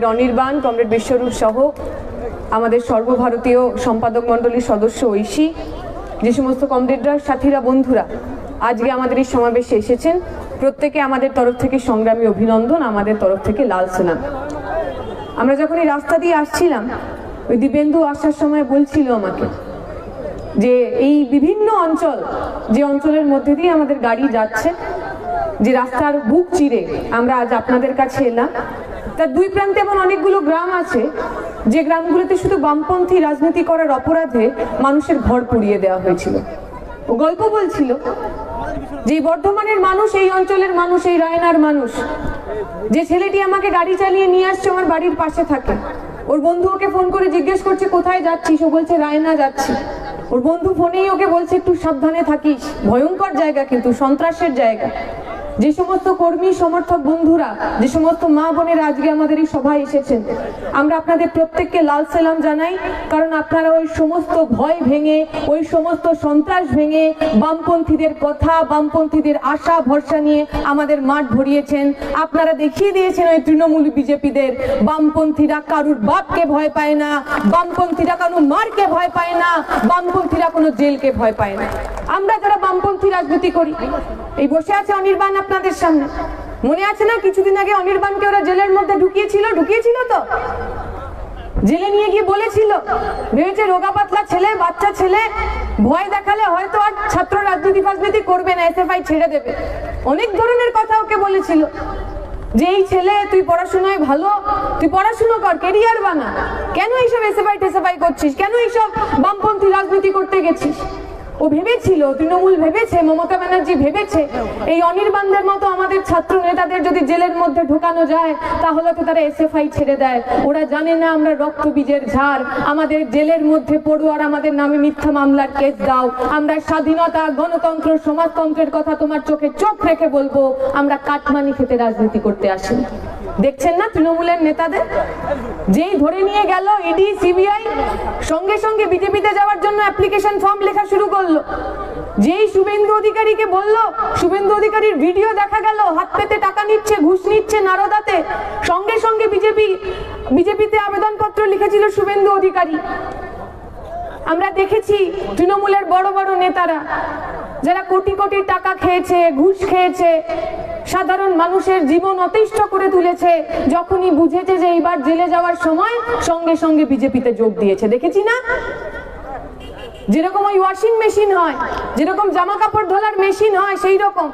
Comrade Anirban, comrade বিশ্বরূপ সহ আমাদের সর্বভারতীয় সম্পাদক মণ্ডলীর সদস্য ঐশী, যে সমস্ত কমরেডরা, সাথীরা, বন্ধুরা, আজকে আমাদের এই সমাবেশে এসেছেন। প্রত্যেকে আমাদের তরফ থেকে সংগ্রামী অভিনন্দন, আমাদের তরফ থেকে লাল সালাম। আমরা যখন এই রাস্তা দিয়ে আসছিলাম, ওই দিবেন্দু আসার সময় বলছিল আমাকে যে, এই বিভিন্ন অঞ্চল, যে অঞ্চলের মধ্যে দিয়ে আমাদের গাড়ি যাচ্ছে, যে রাস্তার বুক চিরে আমরা আজ আপনাদের কাছে এলাম তার দুই প্রান্তে এমন অনেকগুলো গ্রাম আছে, যে গ্রামগুলোতে শুধু বামপন্থী রাজনীতি করার অপরাধে মানুষের ঘর পুড়িয়ে দেওয়া হয়েছিল। গল্প বলছিল যে বর্ধমানের মানুষ, এই অঞ্চলের মানুষ, এই রায়নার মানুষ, যে ছেলেটি আমাকে গাড়ি চালিয়ে নিয়ে আসছে, আমার বাড়ির পাশে থাকে। ওর বন্ধু ওকে ফোন করে জিজ্ঞেস করছে, কোথায় যাচ্ছিস? ও বলছে, রায়না যাচ্ছি। ওর বন্ধু ফোনেই ওকে বলছে, একটু সাবধানে থাকিস। ভয়ঙ্কর জায়গা কিন্তু, সন্ত্রাসের জায়গা। যে সমস্ত কর্মী, সমর্থক বন্ধুরা, যে সমস্ত মা বোনেরা আজকে আমাদের এই সভায় এসেছেন, আমরা আপনাদের প্রত্যেককে লাল সালাম জানাই, কারণ আপনারা ওই সমস্ত ভয় ভেঙে, ওই সমস্ত সন্ত্রাস ভেঙে বামপন্থীদের কথা, বামপন্থীদের আশা, ভরসা নিয়ে আমাদের মাঠ ভরিয়েছেন। আপনারা দেখিয়ে দিয়েছেন ওই তৃণমূল বিজেপিদের, বামপন্থীরা কারুর বাপকে ভয় পায় না, বামপন্থীরা কোনো মারকে ভয় পায় না, বামপন্থীরা কোনো জেলকে ভয় পায় না। আমরা যারা বামপন্থী রাজনীতি করি এই বসে আছে অনির্বাণ আপনাদের সামনে। মনে আছে না, কিছুদিন আগে অনির্বাণকে ওরা জেলের মধ্যে ঢুকিয়েছিল? ঢুকিয়েছিল তো? জেলে নিয়ে গিয়ে বলেছিল, ভেবেছে রোগা পাতলা ছেলে, বাচ্চা ছেলে, ভয় দেখালে হয়তো আর ছাত্র রাজনীতি ফাজনীতি করবে না, এসএফআই ছেড়ে দেবে। অনেক ধরনের কথা ওকে বলেছিল, যে এই ছেলে, তুই পড়াশোনায় ভালো, তুই পড়াশুনো কর কেরিয়ার বানা। কেন এইসব এসএফআই টেসএফআই করছিস? কেন এইসব বামপন্থী রাজনীতি করতে গেছিস? ও ভেবেছিল, তৃণমূল ভেবেছে, মমতা ব্যানার্জি ভেবেছে, এই অনির্বাণদের মতো আমাদের ছাত্র নেতাদের যদি জেলের মধ্যে ঢোকানো যায়, তাহলে তো তারা এসএফআই ছেড়ে দেয়। ওরা জানে না আমরা রক্ত বীজের ঝাড়। আমাদের জেলের মধ্যে পড়ুয়ার আমাদের নামে মিথ্যা মামলার কেস দাও। আমরা স্বাধীনতা, গণতন্ত্র, সমাজতন্ত্রের কথা তোমার চোখে চোখ রেখে বলব। আমরা কাটমানি খেতে রাজনীতি করতে আসি দেখছেন না তৃণমূলের নেতাদের? যেই ধরে নিয়ে গেল, ইডি, সিবিআই, সঙ্গে সঙ্গে বিজেপিতে যাওয়ার জন্য অ্যাপ্লিকেশন ফর্ম লেখা শুরু করল। যেই শুভেন্দু অধিকারীকে বলল, শুভেন্দু অধিকারীর ভিডিও দেখা গেল, হাত পেতে টাকা নিচ্ছে, ঘুষ নিচ্ছে নারদাতে, সঙ্গে সঙ্গে বিজেপি, বিজেপিতে আবেদনপত্র লিখেছিল শুভেন্দু অধিকারী। আমরা দেখেছি তৃণমূলের বড় বড় নেতারা, যারা কোটি কোটি টাকা খেয়েছে, ঘুষ খেয়েছে, সাধারণ মানুষের জীবন অতিষ্ঠ করে তুলেছে, যখনই বুঝেছে যে এইবার জেলে যাওয়ার সময় সঙ্গে সঙ্গে বিজেপিতে যোগ দিয়েছে। দেখেছি না? যেরকম ওই ওয়াশিং মেশিন হয়, যেরকম জামা কাপড় ধোলার মেশিন হয় সেই রকম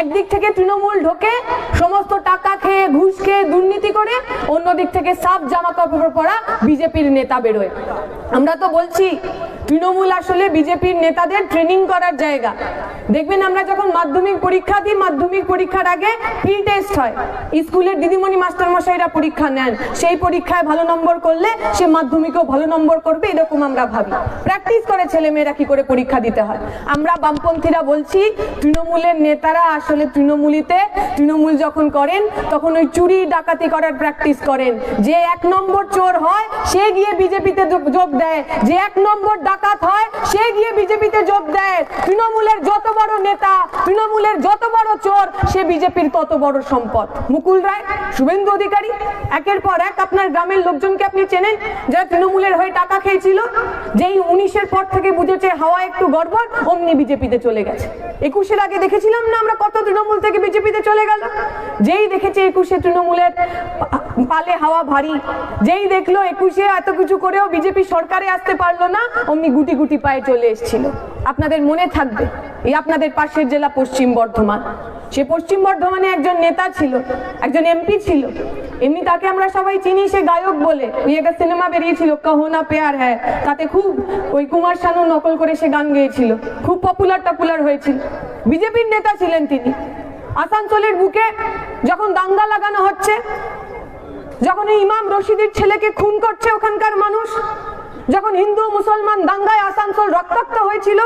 একদিক থেকে তৃণমূল ঢোকে, সমস্ত টাকা খেয়ে, ঘুষ খেয়ে, দুর্নীতি করে, অন্যদিক থেকে সাফ জামা কাপড় পরা বিজেপির নেতা বেরোয়। আমরা তো বলছি তৃণমূল আসলে বিজেপির নেতাদের ট্রেনিং করার জায়গা। দেখবেন আমরা যখন মাধ্যমিক পরীক্ষা দিই, মাধ্যমিক পরীক্ষার আগে প্রি টেস্ট হয়। স্কুলের দিদিমণি, মাস্টারমশাইরা পরীক্ষা নেন। সেই পরীক্ষায় ভালো নম্বর করলে সে মাধ্যমিকেও ভালো নম্বর করবে, এরকম আমরা ভাবি। প্র্যাকটিস করে ছেলে মেয়েরা কি করে পরীক্ষা দিতে হয়? আমরা বামপন্থীরা বলছি, তৃণমূলের নেতারা আসলে তৃণমূলিতে, তৃণমূল যখন করেন, তখন ওই চুরি, ডাকাতি করার প্র্যাকটিস করেন। যে এক নম্বর চোর হয়, সে গিয়ে বিজেপিতে যোগ দেয়। যে এক নম্বর ডাকাত হয়, সে গিয়ে বিজেপিতে যোগ দেয়। তৃণমূলের যত বড় নেতা, তৃণমূলের যত বড় চোর, সে বিজেপির তত বড় সম্পদ। মুকুল রায়, শুভেন্দু অধিকারী, একের পর এক আপনার গ্রামের লোকজনকে আপনি চেনেন, যারা তৃণমূলের হয়ে টাকা খেয়েছিল, যেই উনিশের পর থেকে বুঝেছে হাওয়া একটু গড়বড়, অমনি বিজেপিতে চলে গেছে। একুশের আগে দেখেছিলাম না আমরা কত তৃণমূল থেকে বিজেপিতে চলে গেল? যেই দেখেছে একুশে তৃণমূলের পালে হাওয়া ভারী, যেই দেখল একুশে এত কিছু করেও বিজেপি সরকারে আসতে পারল না, অমনি গুটি গুটি পায়ে চলে এসেছিল। আপনাদের মনে থাকবে, এই আপনাদের পাশের জেলা পশ্চিম বর্ধমান। সে পশ্চিম বর্ধমানে একজন নেতা ছিল, একজন এমপি ছিল। এমনি তাকে আমরা সবাই চিনি, সে গায়ক বলে। ওই একটা সিনেমা বেরিয়েছিল, কহনা পেয়ার হ্যায়। তাতে খুব ওই কুমার শানু নকল করে সে গান গেয়েছিল। খুব পপুলার টপুলার হয়েছিল। বিজেপির নেতা ছিলেন তিনি। আসানসোলের বুকে যখন দাঙ্গা লাগানো হচ্ছে, যখন ইমাম রশিদের ছেলেকে খুন করছে ওখানকার মানুষ যখন হিন্দু মুসলমান দাঙ্গায় আসানসোল রক্তাক্ত হয়েছিল,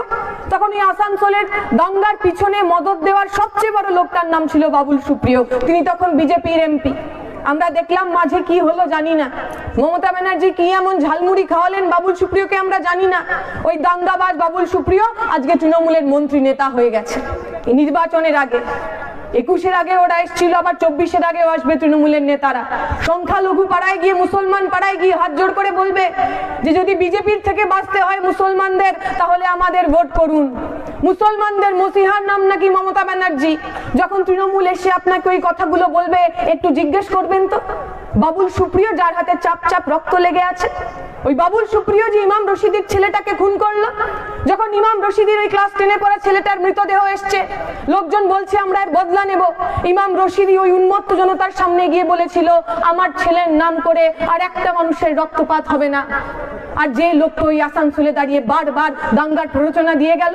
তখন এই আসানসোলের দাঙ্গার পিছনে মদত দেওয়ার সবচেয়ে বড় লোকটার নাম ছিল বাবুল সুপ্রিয়। তিনি তখন বিজেপির এমপি। আমরা দেখলাম মাঝে কি হলো জানি না। মমতা ব্যানার্জি কি এমন ঝালমুড়ি খাওয়ালেন বাবুল সুপ্রিয়কে আমরা জানি না। ওই দাঙ্গাবাজ বাবুল সুপ্রিয় আজকে তৃণমূলের মন্ত্রী নেতা হয়ে গেছে। নির্বাচনের আগে একুশের আগে ওরা এসেছিল, আবার চব্বিশের আগেও আসবে তৃণমূলের নেতারা। সংখ্যালঘু পাড়ায় গিয়ে, মুসলমান পাড়ায় গিয়ে হাত জোর করে বলবে যে, যদি বিজেপির থেকে বাঁচতে হয় মুসলমানদের, তাহলে আমাদের ভোট করুন। মুসলমানদের মসিহার নাম নাকি মমতা ব্যানার্জি? যখন তৃণমূল এসে আপনাকে ওই কথাগুলো বলবে, একটু জিজ্ঞেস করবেন তো? বাবুল সুপ্রিয় যার হাতে চাপ চাপ রক্ত লেগে আছে। ওই বাবুল সুপ্রিয় যে ইমাম রশিদির ছেলেটাকে খুন করল, যখন ইমাম রশিদির ওই ক্লাস টেনে পড়া ছেলেটার মৃতদেহ এসছে, লোকজন বলছে, আমরা এর বদলা নেব। ইমাম রশিদি ওই উন্মত্ত জনতার সামনে গিয়ে বলেছিল, আমার ছেলের নাম করে আর একটা মানুষের রক্তপাত হবে না। আর যে লোকটা ওই আসানসোলে দাঁড়িয়ে বারবার দাঙ্গার প্ররোচনা দিয়ে গেল,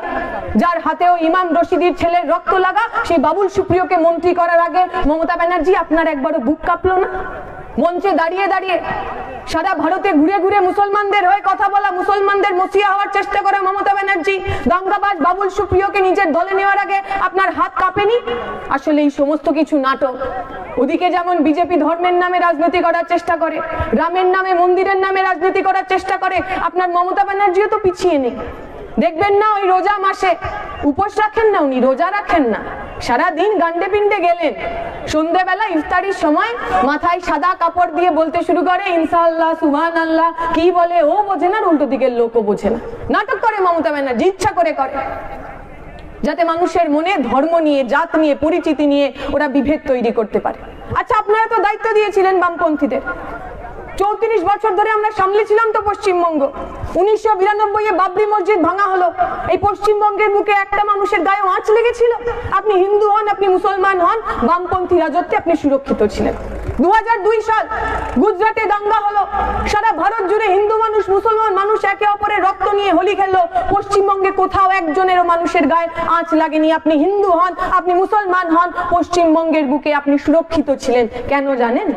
যার হাতেও ইমাম রশিদির ছেলের রক্ত লাগা, সেই বাবুল সুপ্রিয়কে মন্ত্রী করার আগে মমতা ব্যানার্জি, আপনার একবারও বুক কাঁপলো না? মঞ্চে দাঁড়িয়ে দাঁড়িয়ে সারা ভারতে ঘুরে ঘুরে মুসলমানদের হয়ে কথা বলা মুসলমানদের মসিয়া হওয়ার চেষ্টা করে মমতা ব্যানার্জি। দাঙ্গাবাজ বাবুল সুপ্রিয়কে নিজের দলে নেওয়ার আগে আপনার হাত কাঁপেনি? আসলে এই সমস্ত কিছু নাটক ওদিকে যেমন বিজেপি ধর্মের নামে রাজনীতি করার চেষ্টা করে, রামের নামে মন্দিরের নামে রাজনীতি করার চেষ্টা করে, আপনার মমতা ব্যানার্জিও তো পিছিয়ে নেই। দেখবেন না ওই রোজা মাসে। উপোস রাখেন না উনি, রোজা রাখেন না। সারাদিন গান্ডে পিন্ডে গেলেন। সন্ধ্যেবেলা ইফতারির সময় মাথায় সাদা কাপড় দিয়ে বলতে শুরু করে, ইনশাআল্লাহ সুবহান আল্লাহ কি বলে, ও বোঝে না উল্টো দিকের লোকও বোঝে না। নাটক করে মমতা ব্যানার্জি, ইচ্ছা করে করে। যাতে মানুষের মনে ধর্ম নিয়ে, জাত নিয়ে, পরিচিতি নিয়ে ওরা বিভেদ তৈরি করতে পারে। আচ্ছা আপনারা তো দায়িত্ব দিয়েছিলেন বামপন্থীদের। চৌত্রিশ বছর ধরে আমরা সামলেছিলাম তো পশ্চিমবঙ্গ। উনিশশো বিরানব্বই এ বাবরি মসজিদ ভাঙা হলো। এই পশ্চিমবঙ্গের মুখে একটা মানুষের গায়ে আঁচ লেগেছিল। আপনি হিন্দু হন, আপনি মুসলমান হন, বামপন্থী রাজত্বে আপনি সুরক্ষিত ছিলেন। দু সাল গুজরাটে দাঙ্গা হলো। সারা ভারত জুড়ে হিন্দু মানুষ, মুসলমান মানুষ একে অপরের রক্ত নিয়ে হোলি খেললো। পশ্চিমবঙ্গে কোথাও একজনেরও মানুষের গায়ে আঁচ লাগেনি। আপনি হিন্দু হন, আপনি মুসলমান হন, পশ্চিমবঙ্গের বুকে আপনি সুরক্ষিত ছিলেন। কেন জানেন?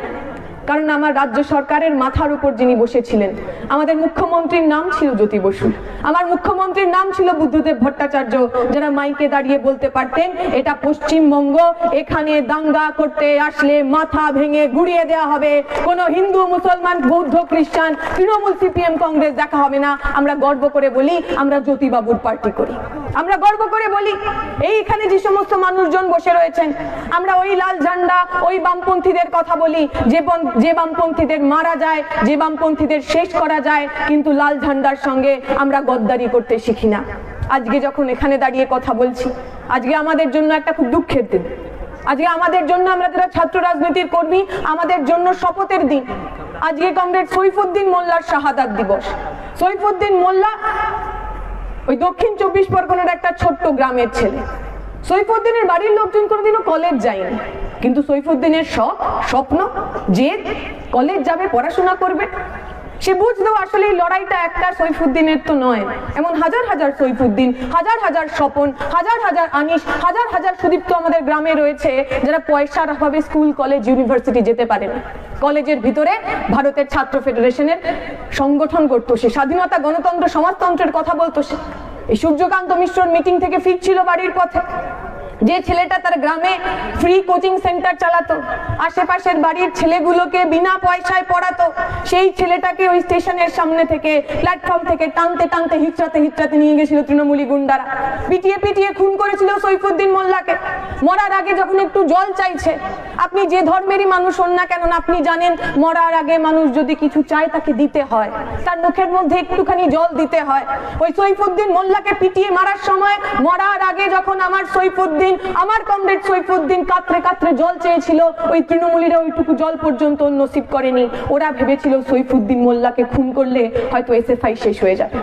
কারণ আমার রাজ্য সরকারের মাথার উপর যিনি বসেছিলেন, আমাদের মুখ্যমন্ত্রীর নাম ছিল জ্যোতি বসু আমার মুখ্যমন্ত্রীর নাম ছিল বুদ্ধদেব ভট্টাচার্য, যারা মাইকে দাঁড়িয়ে বলতে পারতেন, এটা পশ্চিমবঙ্গ, এখানে দাঙ্গা করতে আসলে মাথা ভেঙে গুড়িয়ে দেওয়া হবে। কোনো হিন্দু, মুসলমান, বৌদ্ধ, খ্রিস্টান, তৃণমূল, সিপিএম, কংগ্রেস দেখা হবে না। আমরা গর্ব করে বলি, আমরা জ্যোতিবাবুর পার্টি করি। আমরা গর্ব করে বলি, এইখানে যে সমস্ত মানুষজন বসে রয়েছেন, আমরা ওই লাল ঝান্ডা, ওই বামপন্থীদের কথা বলি, যে যে বামপন্থীদের মারা যায়, যে বামপন্থীদের শেষ করা যায়, কিন্তু লাল ঝান্ডার সঙ্গে আমরা গদ্দারি করতে শিখি না। আজকে যখন এখানে দাঁড়িয়ে কথা বলছি, আজকে আমাদের জন্য একটা খুব দুঃখের দিন। আজকে আমাদের জন্য আমরা যারা ছাত্র রাজনীতির কর্মী, আমাদের জন্য শপথের দিন। আজকে কমরেড সৈফুদ্দিন মোল্লার শাহাদাত দিবস। সৈফুদ্দিন মোল্লা ওই দক্ষিণ চব্বিশ পরগনার একটা ছোট্ট গ্রামের ছেলে। সৈফুদ্দিনের বাড়ির লোকজন কোনোদিনও কলেজ যায়নি। কিন্তু সৈফুদ্দিনের শখ, স্বপ্ন যে কলেজ যাবে, পড়াশোনা করবে, সে বুঝলো আসলে এই লড়াইটা একটা সৈফুদ্দিনের তো নয়। এমন হাজার হাজার সৈফুদ্দিন, হাজার হাজার স্বপন, হাজার হাজার আনিস, হাজার হাজার সুদীপ্ত আমাদের গ্রামে রয়েছে যারা পয়সার অভাবে স্কুল, কলেজ, ইউনিভার্সিটি যেতে পারে না। কলেজের ভিতরে ভারতের ছাত্র ফেডারেশনের সংগঠন করতো সে, স্বাধীনতা গণতন্ত্র সমাজতন্ত্রের কথা বলতো সে। এই সূর্যকান্ত মিশ্রর মিটিং থেকে ফিরছিল বাড়ির পথে। যে ছেলেটা তার গ্রামে ফ্রি কোচিং সেন্টার চালাতো, আশেপাশের বাড়ির ছেলেগুলোকে বিনা পয়সায় পড়াতো, সেই ছেলেটাকে ওই স্টেশনের সামনে থেকে প্ল্যাটফর্ম থেকে টানতে টানতে হিচড়াতে হিচড়াতে নিয়ে গেছিল তৃণমূলী গুন্ডারা। পিটিয়ে পিটিয়ে খুন করেছিল সৈফুদ্দিন মোল্লাকে। মরার আগে যখন একটু জল চাইছে আপনি যে ধর্মেরই মানুষ হন না কেন, আপনি জানেন মরার আগে মানুষ যদি কিছু চায় তাকে দিতে হয়। তার মুখের মধ্যে একটুখানি জল দিতে হয়। ওই সৈফুদ্দিন মোল্লাকে পিটিয়ে মারার সময় মরার আগে যখন আমার সৈফুদ্দিন, আমার কমরেড সৈফুদ্দিন কাতরে কাতরে জল চেয়েছিল, ওই তৃণমূলীরা ওইটুকু জল পর্যন্ত নসিব করেনি। ওরা ভেবেছিল সৈফুদ্দিন মোল্লাকে খুন করলে হয়তো এসএফআই শেষ হয়ে যাবে।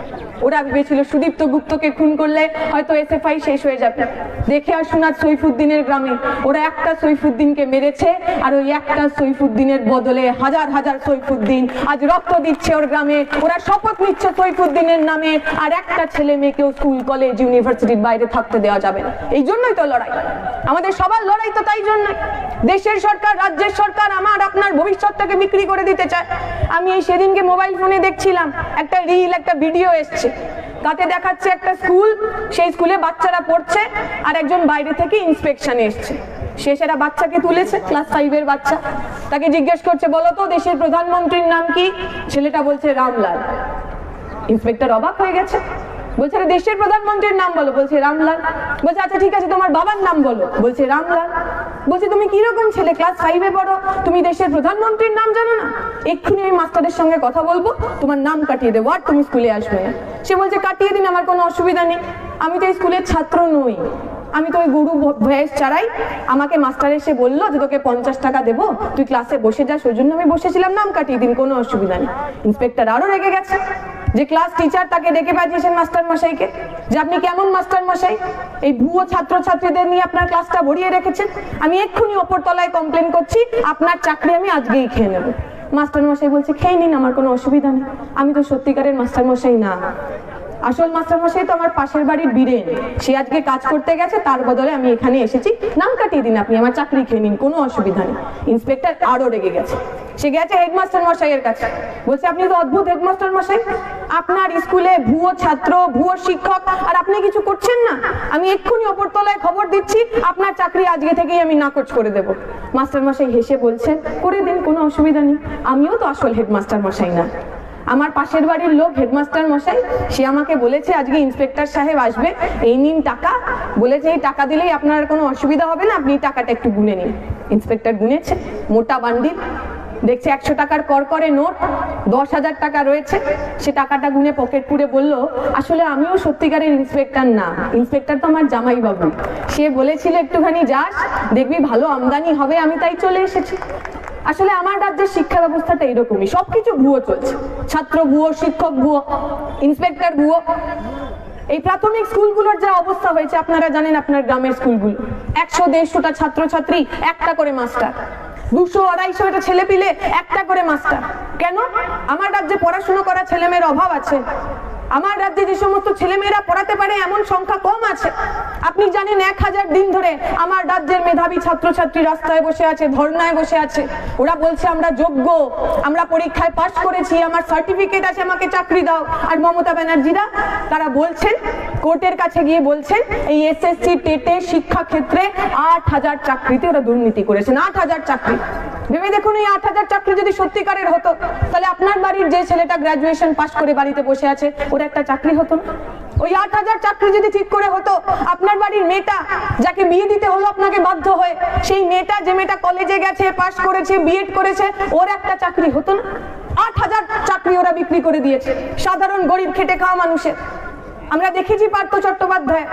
ওরা ভেবেছিল সুদীপ্ত গুপ্তকে খুন করলে হয়তো এসএফআই শেষ হয়ে যাবে। দেখে আসুন আজ সৈফুদ্দিনের গ্রামে, ওরা একটা সৈফুদ্দিনকে মেরেছে আর ওই একটা সৈফুদ্দিনের বদলে হাজার হাজার সৈফুদ্দিন আজ রক্ত দিচ্ছে ওর গ্রামে। ওরা শপথ নিচ্ছে সৈফুদ্দিনের নামে। আর একটা ছেলে মেয়েকেও স্কুল, কলেজ, ইউনিভার্সিটির বাইরে থাকতে দেওয়া যাবে না। এই জন্যই তো লড়াই। আমাদের সবার লড়াই তো তাই জন্য দেশের সরকার, রাজ্যের সরকার আমার আপনার ভবিষ্যৎটাকে বিক্রি করে দিতে চায়। আমি এই সেদিনকে মোবাইল ফোনে দেখছিলাম, একটা রিল, একটা ভিডিও এসছে। তাতে দেখাচ্ছে একটা স্কুল, সেই স্কুলে বাচ্চারা পড়ছে, আর একজন বাইরে থেকে ইন্সপেকশনে এসছে। সে সেটা বাচ্চাকে তুলেছে ক্লাস ফাইভের বাচ্চা। তাকে জিজ্ঞেস করছে, বলো তো, দেশের প্রধানমন্ত্রীর নাম কি? ছেলেটা বলছে, রামলাল। ইন্সপেক্টর অবাক হয়ে গেছে। বলছে দেশের প্রধানমন্ত্রীর নাম বলো। বলছে, রামলাল। বলছে আচ্ছা ঠিক আছে, তোমার বাবার নাম বলো। বলছে, রামলাল। বলছে, তুমি কীরকম ছেলে? ক্লাস ফাইভে পড়ো। তুমি দেশের প্রধানমন্ত্রীর নাম জানো না? এক্ষুনি আমি মাস্টারের সঙ্গে কথা বলব। তোমার নাম কাটিয়ে দেবো। আর তুমি স্কুলে আসবে সে বলছে, কাটিয়ে দিন, আমার কোনো অসুবিধা নেই। আমি তো স্কুলের ছাত্র নই। আমি তো ওই গরু ভ- ভয়েস চারাই আমাকে মাস্টার এসে বলল যে তোকে পঞ্চাশ টাকা দেবো। তুই ক্লাসে বসে যাস ওই জন্য আমি বসেছিলাম, নাম কাটিয়ে দিন, কোনো অসুবিধা নেই। ইন্সপেক্টর আরও রেগে গেছে। যে ক্লাস টিচার তাকে ডেকে পাঠিয়েছেন মাস্টার মশাইকে, যে আপনি কেমন মাস্টার মশাই? এই ভুয়ো ছাত্র ছাত্রীদের নিয়ে আপনার ক্লাসটা ভরিয়ে রেখেছেন। আমি এক্ষুনি ওপর তলায় কমপ্লেন করছি, আপনার চাকরি আমি আজকেই খেয়ে নেব। মাস্টার মশাই বলছে, খেয়ে নিন, আমার কোনো অসুবিধা নেই। আমি তো সত্যিকারের মাস্টার মশাই না। আসল মাস্টার মশাই তো আমার পাশের বাড়ির বীরেন। সে আজকে কাজ করতে গেছে, তার বদলে আমি এখানে এসেছি। নাম কাটিয়ে দিন আপনি, আমার চাকরি খেয়ে নিন, কোনো অসুবিধা নেই। ইন্সপেক্টর আরও রেগে গেছে। সে গেছে হেডমাস্টার মশাইয়ের কাছে। বলছে, আপনি তো অদ্ভুত হেডমাস্টার মশাই আপনার স্কুলে ভুয়ো ছাত্র, ভুয়ো শিক্ষক, আর আপনি কিছু করছেন না? আমি এক্ষুনি ওপর তলায় খবর দিচ্ছি, আপনার চাকরি আজকে থেকেই আমি নাকচ করে দেব। মাস্টার মশাই হেসে বলছেন, করে দিন, কোনো অসুবিধা নেই। আমিও তো আসল হেডমাস্টার মশাই না। আমার পাশের বাড়ির লোক হেডমাস্টার মশাই, সে আমাকে বলেছে আজকে ইন্সপেক্টর সাহেব আসবে। এই নিন টাকা। বলেছে, এই টাকা দিলেই আপনার কোনো অসুবিধা হবে না, আপনি টাকাটা একটু গুনে নিন। ইন্সপেক্টর গুনেছে, মোটা বান্ডিল। দেখছে একশো টাকার কর করে নোট, দশ হাজার টাকা রয়েছে। সে টাকাটা গুনে পকেট পুরে বলল, আসলে আমিও সত্যিকারের ইন্সপেক্টর না, ইন্সপেক্টর তো আমার জামাই বাবু সে বলেছিল, একটুখানি যাস, দেখবি ভালো আমদানি হবে, আমি তাই চলে এসেছি। আসলে আমার রাজ্যের শিক্ষা ব্যবস্থাটা এরকমই সবকিছু ভুয়ো চলছে। ছাত্র ভুয়ো, শিক্ষক ভুয়ো, ইন্সপেক্টর ভুয়ো। এই প্রাথমিক স্কুলগুলোর যা অবস্থা হয়েছে, আপনারা জানেন আপনার গ্রামের স্কুলগুলো। একশো, দেড়শোটা ছাত্রছাত্রী, একটা করে মাস্টার। দুশো, আড়াইশোটা ছেলে পিলে একটা করে মাস্টার। কেন? আমার রাজ্যে পড়াশুনো করা ছেলেমেয়ের অভাব আছে। আমার রাজ্যে যে সমস্ত ছেলেমেয়েরা পড়াতে পারে, এমন সংখ্যা কম আছে। আপনি জানেন এক হাজার দিন ধরে আমার রাজ্যের মেধাবী ছাত্রছাত্রী রাস্তায় বসে আছে, ধর্নায় বসে আছে। ওরা বলছে, আমরা যোগ্য, আমরা পরীক্ষায় পাশ করেছি, আমার সার্টিফিকেট আছে, আমাকে চাকরি দাও। আর মমতা ব্যানার্জিরা, তারা বলছেন, কোর্টের কাছে গিয়ে বলছেন, এই এসএসসি টেটে শিক্ষা ক্ষেত্রে আট হাজার চাকরিতে ওরা দুর্নীতি করেছেন, আট হাজার চাকরি। ভেবে দেখুন এই আট হাজার চাকরি যদি সত্যিকারের হতো, তাহলে আপনার বাড়ির যে ছেলেটা গ্রাজুয়েশন পাশ করে বাড়িতে বসে আছে, ওর একটা চাকরি হতো না। ওই আট হাজার চাকরি যদি ঠিক করে হতো, আপনার বাড়ির মেয়েটা যাকে বিয়ে দিতে হলো আপনাকে বাধ্য হয়ে, সেই মেয়েটা, যে মেয়েটা কলেজে গেছে পাশ করেছে বিএড করেছে, ওর একটা চাকরি হতো না। আট হাজার চাকরি ওরা বিক্রি করে দিয়েছে, সাধারণ গরিব খেটে খাওয়া মানুষের। আমরা দেখেছি পার্থ চট্টোপাধ্যায়,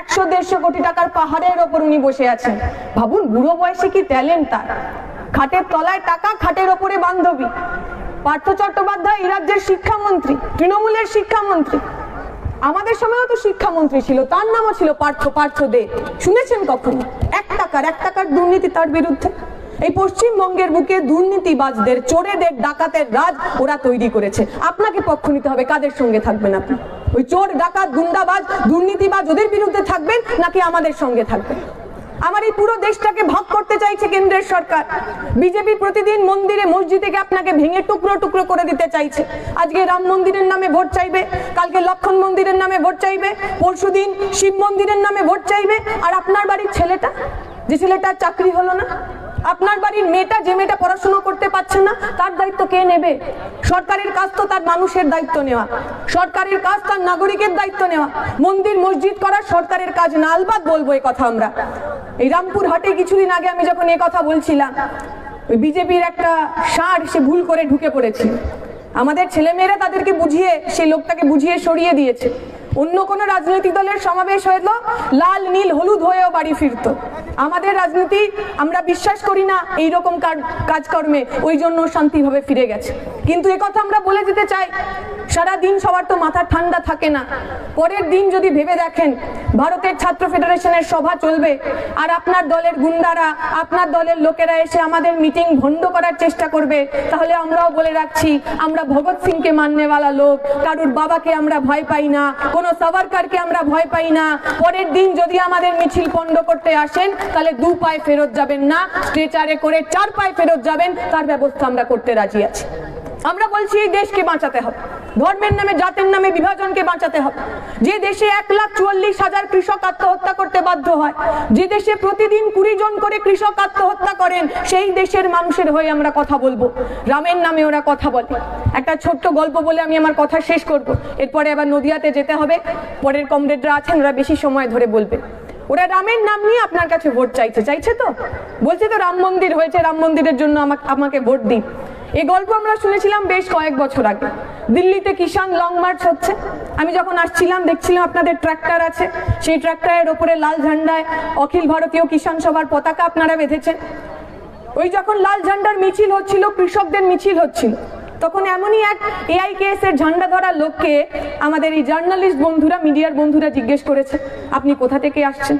একশো দেড়শো কোটি টাকার পাহাড়ের ওপর উনি বসে আছেন। ভাবুন, বুড়ো বয়সে কি ট্যালেন্ট তার? খাটের তলায় টাকা, খাটের ওপরে বান্ধবী। পার্থ চট্টোপাধ্যায় এই রাজ্যের শিক্ষামন্ত্রী, তৃণমূলের শিক্ষামন্ত্রী। আমাদের সময়ও তো শিক্ষামন্ত্রী ছিল, তার নামও ছিল পার্থ পার্থ দে। শুনেছেন কখনো? এক টাকার এক টাকার দুর্নীতি তার বিরুদ্ধে। এই পশ্চিমবঙ্গের বুকে দুর্নীতিবাজদের, চোরেদের, ডাকাতের রাজ ওরা তৈরি করেছে। আপনাকে পক্ষ নিতে হবে, কাদের সঙ্গে থাকবেন আপনি? ওই চোর, ডাকাত, গুন্ডাবাজ, দুর্নীতিবাজ ওদের বিরুদ্ধে থাকবেন নাকি আমাদের সঙ্গে থাকবেন? আমার এই পুরো দেশটাকে ভাগ করতে চাইছে কেন্দ্রের সরকার। বিজেপি প্রতিদিন মন্দিরে, মসজিদে আপনাকে ভেঙে টুকরো টুকরো করে দিতে চাইছে। আজকে রাম মন্দিরের নামে ভোট চাইবে, কালকে লক্ষণ মন্দিরের নামে ভোট চাইবে, পরশুদিন শিব মন্দিরের নামে ভোট চাইবে, আর আপনার বাড়ির ছেলেটা? যে ছেলেটার চাকরি হলো না, আপনার বাড়ির মেয়েটা যে মেয়েটা পড়াশোনা করতে পারছে না, তার দায়িত্ব কে নেবে? সরকারের কাজ তো তার মানুষের দায়িত্ব নেওয়া। সরকারের কাজ তার নাগরিকের দায়িত্ব নেওয়া। মন্দির মসজিদ করা সরকারের কাজ না, আলবাদ বলব এই কথা আমরা। এই রামপুর হাটে কিছুদিন আগে আমি যখন এই কথা বলছিলাম, ওই বিজেপির একটা ষাঁড় সে ভুল করে ঢুকে পড়েছে। আমাদের ছেলেমেয়েরা তাদেরকে বুঝিয়ে, সেই লোকটাকে বুঝিয়ে সরিয়ে দিয়েছে। অন্য কোনো রাজনৈতিক দলের সমাবেশ হলো লাল, নীল, হলুদ হয়েও বাড়ি ফিরতো। আমাদের রাজনীতি আমরা বিশ্বাস করি না এই রকম কাজকর্মে, ওই জন্য শান্তিভাবে ফিরে গেছে। কিন্তু কথা আমরা বলে দিতে চাই, সারা দিন সবার তো মাথা ঠান্ডা থাকে না। পরের দিন যদি ভেবে দেখেন, ভারতের ছাত্র ফেডারেশনের সভা চলবে, আর আপনার দলের গুন্ডারা, আপনার দলের লোকেরা এসে আমাদের মিটিং ভণ্ড করার চেষ্টা করবে, তাহলে আমরাও বলে রাখছি, আমরা ভগৎ সিংকে মাননেওয়ালা লোক, কারুর বাবাকে আমরা ভয় পাই না, কোনো সাভারকারকে আমরা ভয় পাই না। পরের দিন যদি আমাদের মিছিল পণ্ড করতে আসেন, তাহলে দু পায়ে ফেরত যাবেন না। স্ট্রেচারে করে চার পায়ে ফেরত যাবেন, তার ব্যবস্থা আমরা করতে রাজি আছি। আমরা বলছি এই দেশকে বাঁচাতে হবে। ধর্মের নামে, জাতের নামে, বিভাজনকে বাঁচাতে হবে। যে দেশে এক লাখ চুয়াল্লিশ হাজার কৃষক আত্মহত্যা করতে বাধ্য হয়, যে দেশে প্রতিদিন কুড়ি জন করে কৃষক আত্মহত্যা করেন, সেই দেশের মানুষের হয়ে আমরা কথা বলব। রামের নামে ওরা কথা বলে। একটা ছোট্ট গল্প বলে আমি আমার কথা শেষ করব। এরপরে আবার নদিয়াতে যেতে হবে। পরের কমরেডরা আছেন, ওরা বেশি সময় ধরে বলবে। ওরা রামের নাম নিয়ে আপনার কাছে ভোট চাইছে চাইছে তো? বলছে তো রাম মন্দির হয়েছে, রাম মন্দিরের জন্য আমাকে ভোট দিন। এই গল্প আমরা শুনেছিলাম বেশ কয়েক বছর আগে। দিল্লিতে কিষাণ লং মার্চ হচ্ছে। আমি যখন আসছিলাম, দেখছিলাম আপনাদের ট্র্যাক্টর আছে। সেই ট্র্যাক্টরের ওপরে লাল ঝান্ডায় অখিল ভারতীয় কিষাণ সভার পতাকা আপনারা বেঁধেছেন। ওই যখন লাল ঝান্ডার মিছিল হচ্ছিল, কৃষকদের মিছিল হচ্ছিল, তখন এমনই এক এআইকেএস এর ঝান্ডা ধরা লোককে আমাদের এই জার্নালিস্ট বন্ধুরা, মিডিয়ার বন্ধুরা জিজ্ঞেস করেছে, আপনি কোথা থেকে আসছেন?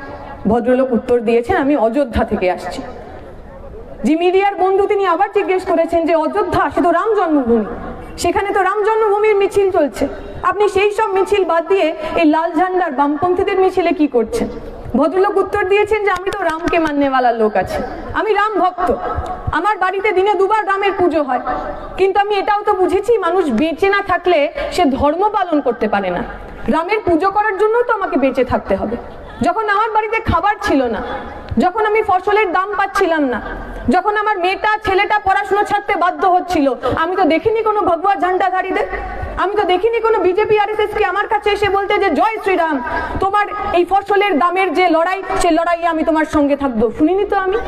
ভদ্রলোক উত্তর দিয়েছেন, আমি অযোধ্যা থেকে আসছি। যে মিডিয়ার বন্ধু তিনি আবার জিজ্ঞেস করেছেন যে, অযোধ্যা সে তো রাম জন্মভূমি। সেখানে তো রাম জন্মভূমির মিছিল চলছে। আপনি সেই সব মিছিল বাদ দিয়ে এই লাল ঝান্ডার বামপন্থীদের মিছিলে কি করছেন? ভদ্রলোক উত্তর দিয়েছেন যে, আমি তো রামকে মাননেওয়ালা লোক আছে। আমি রাম ভক্ত। আমার বাড়িতে দিনে দুবার রামের পুজো হয়। কিন্তু আমি এটাও তো বুঝেছি, মানুষ বেঁচে না থাকলে সে ধর্ম পালন করতে পারে না। রামের পুজো করার জন্য তো আমাকে বেঁচে থাকতে হবে। যখন আমার বাড়িতে খাবার ছিল না, যখন আমি ফসলের দাম পাচ্ছিলাম না যখন আমার মেয়েটা, ছেলেটা পড়াশোনা ছাড়তে বাধ্য হচ্ছিল, আমি তো দেখিনি কোনো ভগবা ঝান্ডাধারীদের। আমি তো দেখিনি কোনো বিজেপি আর কে আমার কাছে এসে বলতে যে, জয় শ্রীরাম, তোমার এই ফসলের দামের যে লড়াই, সে লড়াইয়ে আমি তোমার সঙ্গে থাকব। শুনিনি তো আমি?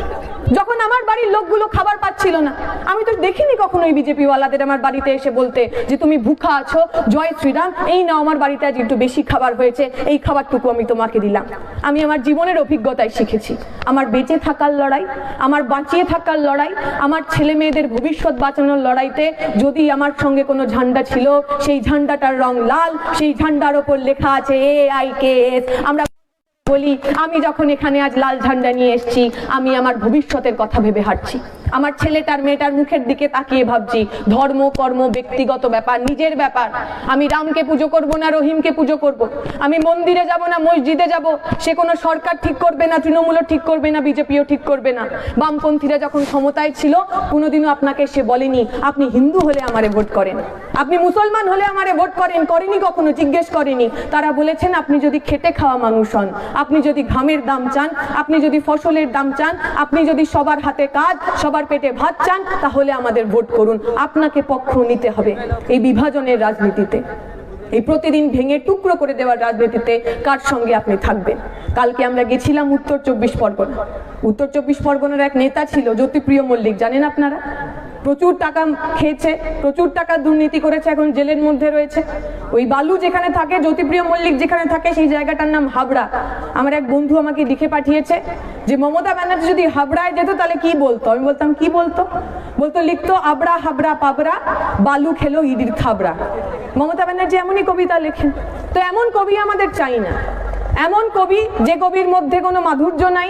যখন আমার বাড়ির লোকগুলো খাবার পাচ্ছিল না, আমি তো দেখিনি কখনো বিজেপি ওয়ালাদের আমার বাড়িতে এসে বলতে যে, তুমি ভুখা আছো, জয় শ্রীরাম, এই নাও আমার বাড়িতে আজ একটু বেশি খাবার হয়েছে, এই খাবারটুকু আমি তোমাকে দিলাম। আমি আমার জীবনের অভিজ্ঞতায় শিখেছি। আমার বেঁচে থাকার লড়াই, আমার বাঁচিয়ে থাকার লড়াই, আমার ছেলে মেয়েদের ভবিষ্যৎ বাঁচানোর লড়াইতে যদি আমার সঙ্গে কোনো ঝান্ডা ছিল, সেই ঝান্ডাটার রং লাল, সেই ঝান্ডার ওপর লেখা আছে এ আই কে এস আমরা বলি, আমি যখন এখানে আজ লাল ঝান্ডা নিয়ে এসছি, আমি আমার ভবিষ্যতের কথা ভেবে হাঁটছি। আমার ছেলেটার মেয়েটার মুখের দিকে তাকিয়ে ভাবছি। ধর্ম, কর্ম, ব্যক্তিগত ব্যাপার, নিজের ব্যাপার। আমি রামকে পুজো করব না, রহিমকে পুজো করব। আমি মন্দিরে যাব না, মসজিদে যাব? সে কোনো সরকার ঠিক করবে না, তৃণমূলও ঠিক করবে না, বিজেপিও ঠিক করবে না। বামপন্থীরা যখন ক্ষমতায় ছিল, কোনোদিনও আপনাকে সে বলেনি, আপনি হিন্দু হলে আমারে ভোট করেন। আপনি মুসলমান হলে আমারে ভোট করেন। করেনি কখনো, জিজ্ঞেস করেনি। তারা বলেছেন, আপনি যদি খেটে খাওয়া মানুষ হন, আপনি যদি ঘামের দাম চান, আপনি যদি ফসলের দাম চান, আপনি যদি সবার হাতে কাজ, সবার পেটে ভাত চান, তাহলে আমাদের ভোট করুন। আপনাকে পক্ষ নিতে হবে এই বিভাজনের রাজনীতিতে। এই প্রতিদিন ভেঙে টুকরো করে দেওয়ার রাজনীতিতে কার সঙ্গে আপনি থাকবেন? কালকে আমরা গেছিলাম উত্তর চব্বিশ পরগনা। উত্তর চব্বিশ পরগনার এক নেতা ছিল জ্যোতিপ্রিয় মল্লিক, জানেন আপনারা? প্রচুর টাকা খেয়েছে, প্রচুর টাকা দুর্নীতি করেছে এখন জেলের মধ্যে রয়েছে। ওই বালু যেখানে থাকে, জ্যোতিপ্রিয় মল্লিক যেখানে থাকে, সেই জায়গাটার নাম হাবড়া। আমার এক বন্ধু আমাকে লিখে পাঠিয়েছে যে, মমতা ব্যানার্জি যদি হাবড়ায় যেত, তাহলে কি বলতো? আমি বলতাম, কি বলতো? বলতো, লিখতো, আবড়া, হাবড়া, পাবড়া, বালু খেলো, ইডির খাবড়া। মমতা ব্যানার্জি এমনই কবিতা লেখেন। তো এমন কবি আমাদের চাই না। এমন কবি যে কবির মধ্যে কোনো মাধুর্য নাই,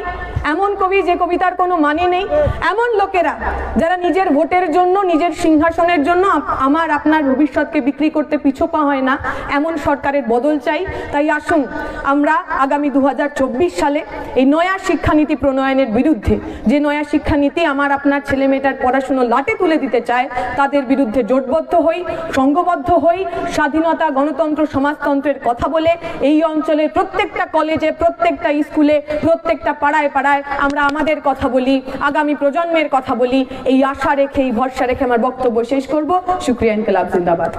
এমন কবি যে কবিতার কোনো মানে নেই, এমন লোকেরা যারা নিজের ভোটের জন্য, নিজের সিংহাসনের জন্য আমার, আপনার ভবিষ্যৎকে বিক্রি করতে পিছু পা হয় না, এমন সরকারের বদল চাই। তাই আসুন, আমরা আগামী দু হাজার চব্বিশ সালে এই নয়া শিক্ষানীতি প্রণয়নের বিরুদ্ধে, যে নয়া শিক্ষানীতি আমার, আপনার ছেলে মেয়েটার পড়াশুনো লাটে তুলে দিতে চায়, তাদের বিরুদ্ধে জোটবদ্ধ হই সংঘবদ্ধ হই, স্বাধীনতা, গণতন্ত্র, সমাজতন্ত্রের কথা বলে এই অঞ্চলের প্রত্যেকটা কলেজে, প্রত্যেকটা স্কুলে, প্রত্যেকটা পাড়ায় পাড়ায় আমরা আমাদের কথা বলি, আগামী প্রজন্মের কথা বলি। এই আশা রেখে, এই ভরসা রেখে আমার বক্তব্য শেষ করব। শুক্রিয়া, ইনকলাব, জিন্দাবাদ।